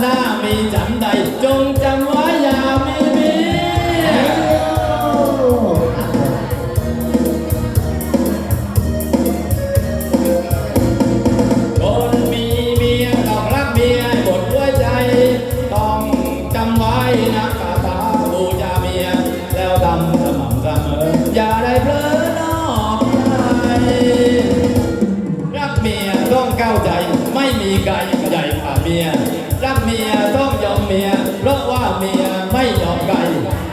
หน้ามีฉันใด จงจำไว้อย่ามีเมียคนมีเมียต้องรักเมียหมดหัวใจ ต้องจำไว้นะคาถาบูชาเมีย แล้วทำสม่ำเสมอ อย่าได้เพลอนอกใจรักเมียต้องเข้าใจ ไม่มีใครใหญ่กว่าเมีย เมียไม่ยอมใคร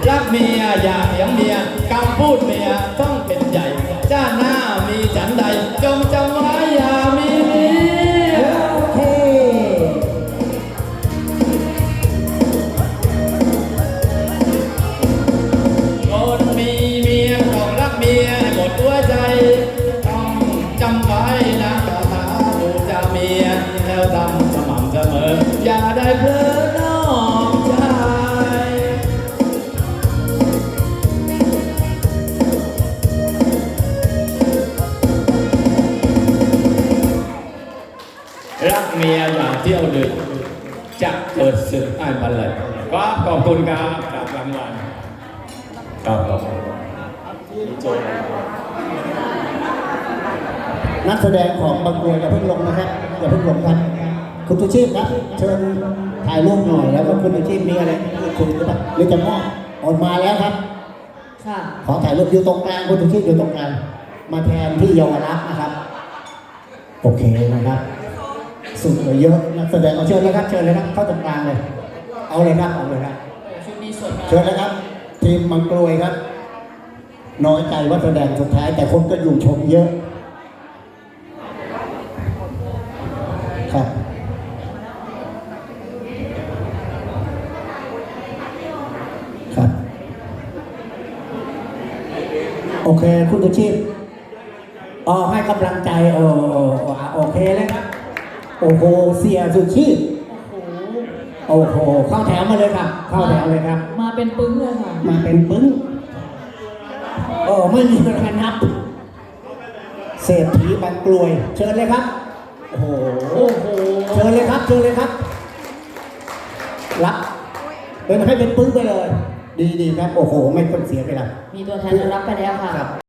รักเมียอย่าเถียงเมียคำพูดเมียต้องเป็นใหญ่จ้าหน้ามีฉันใด จงจำไว้อย่ามีเมียโอเคนมีเมียต้องรักเมียให้หมดหัวใจ ต้องจำไว้นะคาถาบูชาเมียแล้วทำสม่ำเสมอ อย่าได้เพล รักเมียอย่าเที่ยวดึกจะเกิดศึกไอ้บันเลยครับขอบคุณครับจากรางวัลครับผมนักแสดงของบางกรวยอย่าเพิ่งลงนะครับอย่าเพิ่งลงครับ คุณตุชีพครับเชิญถ่ายรูปหน่อยแล้วก็คุณตุชีพมีอะไรพูดคุยหรือเปล่าหรือจะมอบออกมาแล้วครับ ค่ะขอถ่ายรูปอยู่ตรงกลางคุณตุชีพอยู่ตรงกลางมาแทนที่เยาวรักษณ์นะครับ โอเคนะครับ สุดเลยเยอะนักแสดงเอาเชิญเลยครับเชิญเลยครับเข้าตรงกลางเลย เอาเลยครับเอาเลยครับชุดนี้สวยมากเชิญนะครับ ทีมมังกรวยครับ น้อยใจว่าแสดงสุดท้าย แต่คนก็อยู่ชมเยอะครับครับโอเค คุณตุชีพอ๋อให้กำลังใจเออเออเออโอเคเลยครับ โอ้โห เสียสุชีพโอ้โห โอ้โห เข้าแถวมาเลยครับ เข้าแถวเลยครับ มาเป็นปึ้งเลยค่ะ มาเป็นปึ้งโอ้ไม่มีเวลานับ เศรษฐีบางกลวย เชิญเลยครับโอ้โหโอ้โห เชิญเลยครับ เชิญเลยครับ รับเป็นให้เป็นปึ้งไปเลย ดีดีๆครับ โอ้โห ไม่ต้องเสียเวลามีตัวแทนรับไปแล้วค่ะครับ